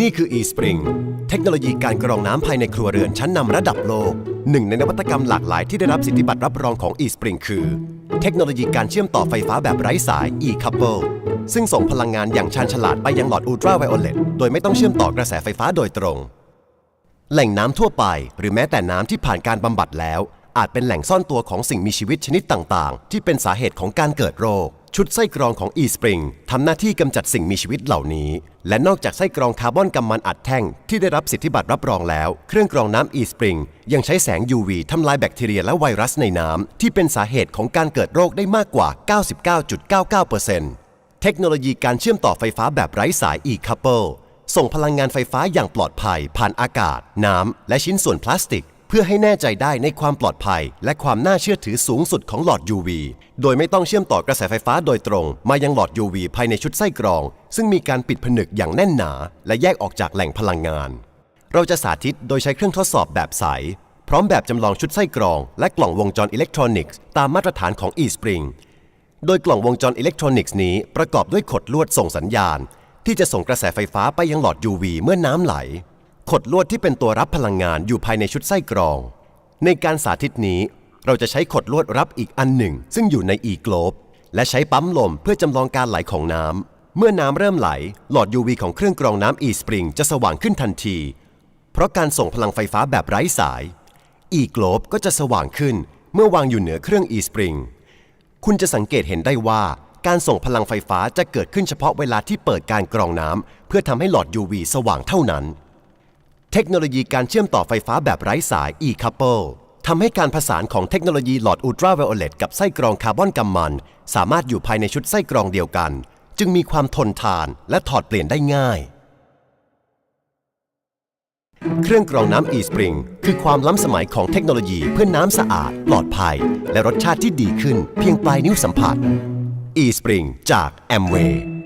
นี่คือ eSpring เทคโนโลยีการกรองน้ำภายในครัวเรือนชั้นนำระดับโลก หนึ่งในนวัตกรรมหลากหลายที่ได้รับสิทธิบัตรรับรองของ eSpring คือ เทคโนโลยีการเชื่อมต่อไฟฟ้าแบบไร้สาย e-couple ซึ่งส่งพลังงานอย่างชาญฉลาดไปยังหลอดอุลตราไวโอเลตโดยไม่ต้องเชื่อมต่อกระแสไฟฟ้าโดยตรง แหล่งน้ำทั่วไป หรือแม้แต่น้ำที่ผ่านการบำบัดแล้ว อาจเป็นแหล่งซ่อนตัวของสิ่งมีชีวิตชนิดต่าง ๆ ที่เป็นสาเหตุของการเกิดโรค ชุดไส้กรองของ eSpring ทำหน้าที่กำจัดสิ่งมีชีวิตเหล่านี้ และนอกจากไส้กรองคาร์บอนกำมันอัดแท่งที่ได้รับสิทธิบัตรรับรองแล้ว เครื่องกรองน้ำ eSpring ยังใช้แสง UV ทำลายแบคทีเรียและไวรัสในน้ำ ที่เป็นสาเหตุของการเกิดโรคได้มากกว่า 99.99%เทคโนโลยีการเชื่อมต่อไฟฟ้าแบบไร้สาย e-couple ส่งพลังงานไฟฟ้าอย่างปลอดภัยผ่านอากาศ น้ำ และชิ้นส่วนพลาสติก เพื่อให้แน่ใจได้ในความปลอดภัย และความน่าเชื่อถือสูงสุดของหลอด UV โดยไม่ต้องเชื่อมต่อกระแสไฟฟ้าโดยตรง มายังหลอด UV ภายในชุดไส้กรอง ซึ่งมีการปิดผนึกอย่างแน่นหนา และแยกออกจากแหล่งพลังงาน เราจะสาธิตโดยใช้เครื่องทดสอบแบบใส พร้อมแบบจำลองชุดไส้กรอง และกล่องวงจรอิเล็กทรอนิกส์ตามมาตรฐานของ eSpring โดยกล่องวงจรอิเล็กทรอนิกส์นี้ประกอบด้วยขดลวดส่งสัญญาณ ที่จะส่งกระแสไฟฟ้าไปยังหลอด UV เมื่อน้ำไหล ขดลวดที่เป็นตัวรับพลังงานอยู่ภายในชุดไส้กรอง ในการสาธิตนี้เราจะใช้ขดลวดรับอีกอันหนึ่ง ซึ่งอยู่ใน e-globe และใช้ปั๊มลมเพื่อจำลองการไหลของน้ำเมื่อน้ำเริ่มไหล หลอด UV ของเครื่องกรองน้ำ e-spring จะสว่างขึ้นทันที เพราะการส่งพลังไฟฟ้าแบบไร้สาย e-globe ก็จะสว่างขึ้นเมื่อวางอยู่เหนือเครื่อง e-spring คุณจะสังเกตเห็นได้ว่าการส่งพลังไฟฟ้าจะเกิดขึ้นเฉพาะเวลาที่เปิดการกรองน้ำเพื่อทำให้หลอด UV สว่างเท่านั้น เทคโนโลยีการเชื่อมต่อไฟฟ้าแบบไร้สาย e-couple ทำให้การผสานของเทคโนโลยีหลอดอุลตราไวโอเลตกับไส้กรองคาร์บอนกำมัน สามารถอยู่ภายในชุดไส้กรองเดียวกัน จึงมีความทนทานและถอดเปลี่ยนได้ง่าย เครื่องกรองน้ำ eSpring คือความล้ำสมัยของเทคโนโลยีเพื่อน้ำสะอาด ปลอดภัย และรสชาติที่ดีขึ้น เพียงปลายนิ้วสัมผัส eSpring จาก Amway